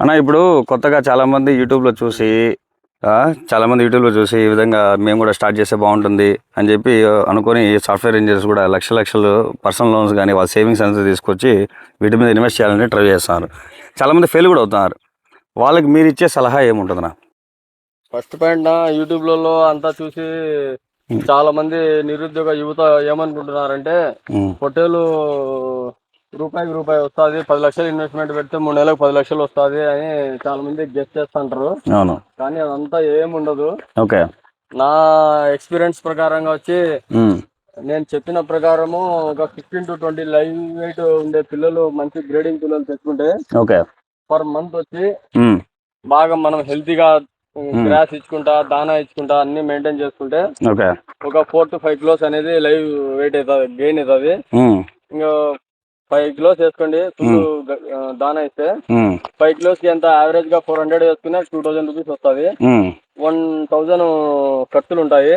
అన్న ఇప్పుడు కొత్తగా చాలా మంది యూట్యూబ్లో చూసి ఆ, చాలా మంది యూట్యూబ్లో చూసి ఈ విధంగా మేము కూడా స్టార్ట్ చేస్తే బాగుంటుంది అని చెప్పి అనుకొని సాఫ్ట్వేర్ ఇంజనీర్స్ కూడా లక్ష లక్షలు పర్సనల్ లోన్స్ కానీ వాళ్ళ సేవింగ్స్ అనేది తీసుకొచ్చి వీటి మీద ఇన్వెస్ట్ చేయాలని ట్రై చేస్తున్నారు. చాలా మంది ఫెయిల్ కూడా అవుతున్నారు. వాళ్ళకి మీరు ఇచ్చే సలహా ఏముంటుందన్న? ఫస్ట్ పాయింట్ నా యూట్యూబ్లలో అంతా చూసి చాలా మంది నిరుద్యోగ యువత ఏమనుకుంటున్నారంటే పొట్టేలు రూపాయికి రూపాయి వస్తుంది. పది లక్షలు ఇన్వెస్ట్మెంట్ పెడితే మూడు నెలలకు పది లక్షలు వస్తుంది అని చాలా మంది గెస్ట్ చేస్తుంటారు. అవును. కానీ అదంతా ఏముండదు ఓకే. నా ఎక్స్పీరియన్స్ ప్రకారంగా వచ్చి నేను చెప్పిన ప్రకారము ఒక fifteen to twenty live weight ఉండే పిల్లలు మంచి గ్రేడింగ్ పిల్లలు తెచ్చుకుంటే ఓకే. పర్ మంత్ వచ్చి బాగా మనం హెల్తీగా గ్రాస్ ఇచ్చుకుంటా దానా ఇచ్చుకుంటా అన్ని మెయింటైన్ చేసుకుంటే ఒక ఫోర్ టు ఫైవ్ కిలోస్ అనేది లైవ్ వెయిట్ అవుతుంది గెయిన్ అవుతుంది. ఇంకా ఫైవ్ కిలోస్ వేసుకోండి. ఫుల్ దానా ఇస్తే ఫైవ్ కిలోస్కి ఎంత యావరేజ్గా ఫోర్ హండ్రెడ్ వేసుకున్నా టూ థౌసండ్ రూపీస్ వస్తుంది. వన్ థౌసండ్ ఖర్చులు ఉంటాయి.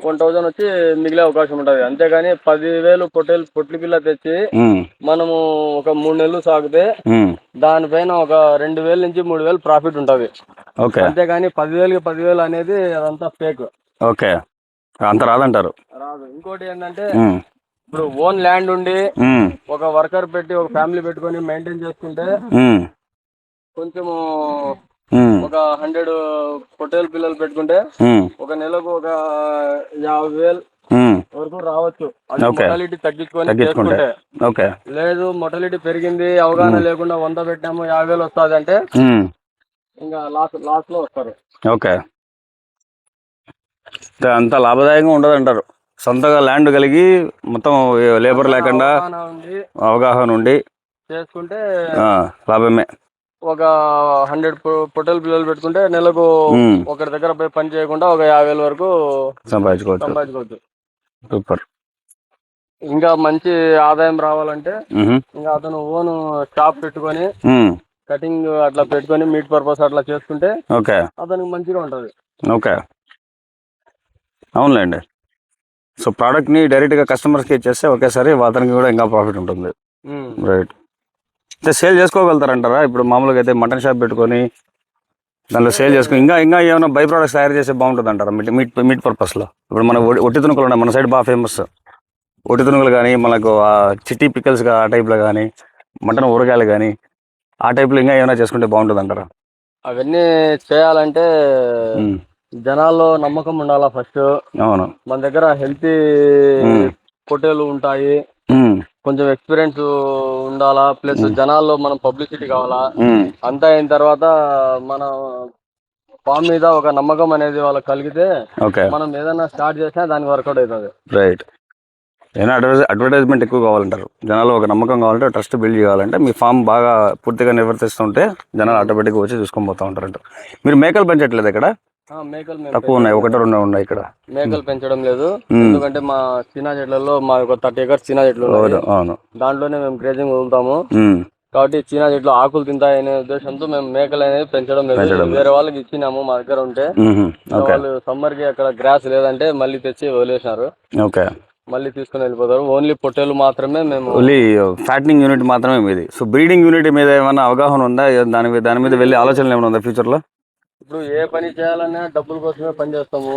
వన్ థౌసండ్ వచ్చి మిగిలే అవకాశం ఉంటుంది. అంతేగాని పదివేలు పొట్టేలు పొట్లి పిల్ల తెచ్చి మనము ఒక మూడు నెలలు సాగితే దానిపైన ఒక రెండు వేల నుంచి మూడు వేలు ప్రాఫిట్ ఉంటుంది. అంతేగాని పదివేలకి పదివేలు అనేది అదంతా ఫేక్ ఓకే. అంత రాదంటారు. రాదు. ఇంకోటి ఏంటంటే ఇప్పుడు ఓన్ ల్యాండ్ ఉండి ఒక వర్కర్ పెట్టి ఒక ఫ్యామిలీ పెట్టుకొని మెయింటైన్ చేసుకుంటే కొంచెము ఒక హండ్రెడ్ పొట్టేలు పిల్లలు పెట్టుకుంటే ఒక నెలకు ఒక యాభై వేలు వరకు రావచ్చు. మొటాలిటీ తగ్గించుకొని ఓకే. లేదు మొటాలిటీ పెరిగింది అవగాహన లేకుండా వంద పెట్టాము యాభై వేలు వస్తుంది అంటే ఇంకా లాస్ లాస్లో వస్తారు. ఓకే. అంత లాభదాయకంగా ఉండదు అంటారు సొంతగా ల్యాండ్ కలిగి మొత్తం లేబర్ లేకుండా అవగాహన ఉండి చేసుకుంటే లాభమే. ఒక హండ్రెడ్ పొట్టేలు పిల్లలు పెట్టుకుంటే నెలకు ఒకరి దగ్గర పోయి పని చేయకుండా ఒక యాభై వేల వరకు సంపాదించుకోవచ్చు. సంపాదించుకోవచ్చు. సూపర్. ఇంకా మంచి ఆదాయం రావాలంటే. ఇంకా అతను ఓన్ షాప్ పెట్టుకొని కటింగ్ అట్లా పెట్టుకొని మీట్ పర్పస్ అట్లా చేసుకుంటే ఓకే. అతనికి మంచిగా ఉంటది. ఓకే. అవునులేండి. సో ప్రోడక్ట్ని డైరెక్ట్గా కస్టమర్స్కి ఇచ్చేస్తే ఒకేసారి అతనికి కూడా ఇంకా ప్రాఫిట్ ఉంటుంది. రైట్ అంటే సేల్ చేసుకోగలుగుతారంటారా? ఇప్పుడు మామూలుగా అయితే మటన్ షాప్ పెట్టుకొని దాంట్లో సేల్ చేసుకుని ఇంకా ఇంకా ఏమైనా బై ప్రోడక్ట్స్ తయారు చేస్తే బాగుంటుంది అంటారా మీట్ మీట్ మీట్ పర్పస్లో ఇప్పుడు మన ఒట్టి- తునుకలు ఉన్నాయి మన సైడ్ బాగా ఫేమస్ ఒట్టి తునుకలు కానీ మనకు ఆ చిట్టి పిక్కల్స్ ఆ టైప్లో కానీ మటన్ ఊరగాయలు కానీ ఆ టైప్లో ఇంకా ఏమైనా చేసుకుంటే బాగుంటుంది అంటారా అవన్నీ చేయాలంటే జనాల్లో నమ్మకం ఉండాలా ఫస్ట్ అవును. మన దగ్గర హెల్తీ. పొట్టేలు ఉంటాయి. కొంచెం ఎక్స్పీరియన్స్ ఉండాలా? ప్లస్ జనాల్లో మనం పబ్లిసిటీ కావాలా? అంతా అయిన తర్వాత మన ఫామ్ మీద ఒక నమ్మకం అనేది వాళ్ళకి కలిగితే మనం ఏదైనా స్టార్ట్ చేసినా దానికి వర్కౌట్ అవుతుంది. రైట్ ఏదైనా అడ్వర్టైజ్ అడ్వర్టైజ్మెంట్ ఎక్కువ కావాలంటారు. జనాలు ఒక నమ్మకం కావాలంటే ట్రస్ట్ బిల్డ్ చేయాలంటే మీ ఫామ్ బాగా పూర్తిగా నిర్వర్తిస్తుంటే జనాలు ఆటోమేటిక్గా వచ్చి చూసుకొని పోతూ ఉంటారంట. మీరు మేకలు పెంచట్లేదు ఇక్కడ? తక్కువ ఉన్నాయి. ఒకటి రెండు ఉన్నాయి ఇక్కడ. మేకలు పెంచడం లేదు. ఎందుకంటే మా చీనా చెట్లలో మా ఒక థర్టీ ఎకర్స్ చీనా చెట్లు అవును దాంట్లోనే మేము గ్రేజింగ్ వదులుతాము. కాబట్టి చీనా చెట్లు ఆకులు తింటాయనే ఉద్దేశంతో మేము మేకలు అనేది పెంచడం లేదు. వేరే వాళ్ళకి ఇచ్చినాము మా దగ్గర ఉంటే. వాళ్ళు సమ్మర్కి అక్కడ గ్రాస్ లేదంటే మళ్ళీ తెచ్చి వదిలేసినారు. ఓకే. మళ్ళీ తీసుకుని వెళ్ళిపోతారు. ఓన్లీ పొట్టేలు మాత్రమే మేము ఓన్లీ ఫ్యాటనింగ్ యూనిట్ మాత్రమే మీది. సో బ్రీడింగ్ యూనిట్ మీద ఏమైనా అవగాహన ఉందా? దాని మీద దాని మీద వెళ్ళి ఆలోచనలు ఏమైనా ఉందా ఫ్యూచర్లో ఇప్పుడు ఏ పని చేయాలన్నా డబ్బుల కోసమే పని చేస్తాము.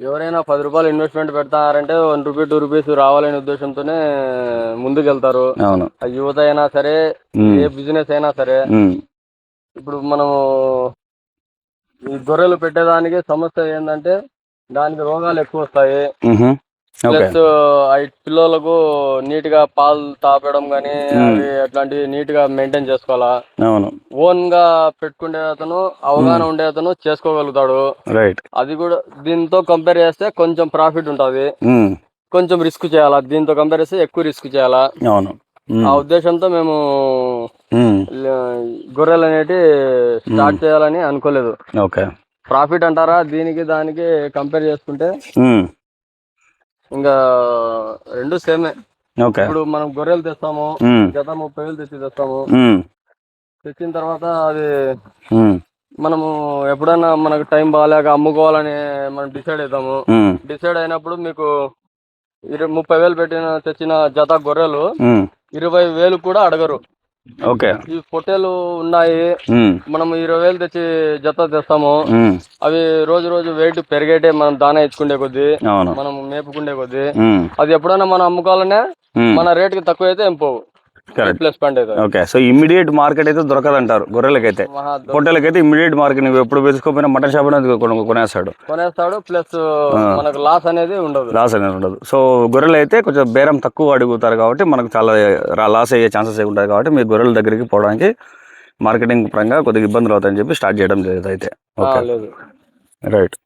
ఎవరైనా పది రూపాయలు ఇన్వెస్ట్మెంట్ పెడతారంటే వన్ రూపీ టూ రూపీస్ రావాలనే ఉద్దేశంతోనే ముందుకు వెళ్తారు అవును. ఆ యువత అయినా సరే ఏ బిజినెస్ అయినా సరే ఇప్పుడు మనము ఈ గొర్రెలు పెట్టేదానికి సమస్య ఏంటంటే దానికి రోగాలు ఎక్కువ వస్తాయి. ప్లస్ పిల్లలకు నీట్గా పాలు తాపడం కానీ అవి అట్లాంటివి నీట్గా మెయింటైన్ చేసుకోవాలా? అవును. ఓన్గా పెట్టుకునే అతను అవగాహన ఉండే అతను చేసుకోగలుగుతాడు. రైట్ అది కూడా దీంతో కంపేర్ చేస్తే కొంచెం ప్రాఫిట్ ఉంటది. ఉమ్, కొంచెం రిస్క్ చేయాలా? దీంతో కంపేర్ చేస్తే ఎక్కువ రిస్క్ చేయాలా? అవును. ఆ ఉద్దేశంతో మేము గొర్రెలు అనేటి స్టార్ట్ చేయాలని అనుకోలేదు. ఓకే ప్రాఫిట్ అంటారా? దీనికి దానికి కంపేర్ చేసుకుంటే ఇంకా రెండు సేమే. ఓకే. ఇప్పుడు మనం గొర్రెలు తెస్తాము జత ముప్పై వేలు తెచ్చి తెస్తాము. తెచ్చిన తర్వాత అది మనము ఎప్పుడైనా మనకు టైం బాగాలేక అమ్ముకోవాలని మనం డిసైడ్ అవుతాము. డిసైడ్ అయినప్పుడు మీకు ఇరవై ముప్పై వేలు పెట్టిన తెచ్చిన జత గొర్రెలు ఇరవై వేలు కూడా అడగరు. ఓకే. ఈ పొట్టేలు ఉన్నాయి. మనం ఇరవై వేలు తెచ్చి జత తెస్తాము. అవి రోజు రోజు వెయిట్ పెరిగేటే మనం దానా ఇచ్చుకుండే కొద్దీ మనం మేపుకుండే కొద్దీ. అది ఎప్పుడైనా మనం అమ్ముకోవాలనే మన రేటుకి తక్కువ అయితే ఏం పోవు. ప్లస్ పాయింట్ అయితే ఓకే సో ఇమ్మీడియట్ మార్కెట్ అయితే దొరకదంటారు గొర్రెలకైతే. పొట్టేలకైతే ఇమ్మీడియట్ మార్కెట్ నువ్వు ఎప్పుడు వెతుకోపోయినా మటన్ షాప్ అనేది కొను- కొనేస్తాడు. కొనేస్తాడు ప్లస్ మనకు లాస్ అనేది ఉండదు. లాస్ అనేది ఉండదు. సో గొర్రెలు అయితే కొంచెం బేరం తక్కువ అడుగుతారు కాబట్టి మనకు చాలా లాస్ అయ్యే ఛాన్సెస్ ఉంటాయి కాబట్టి మీ గొర్రెల దగ్గరికి పోవడానికి మార్కెటింగ్ పరంగా కొద్దిగా ఇబ్బందులు అవుతాయని చెప్పి స్టార్ట్ చేయడం లేదు అయితే. Okay right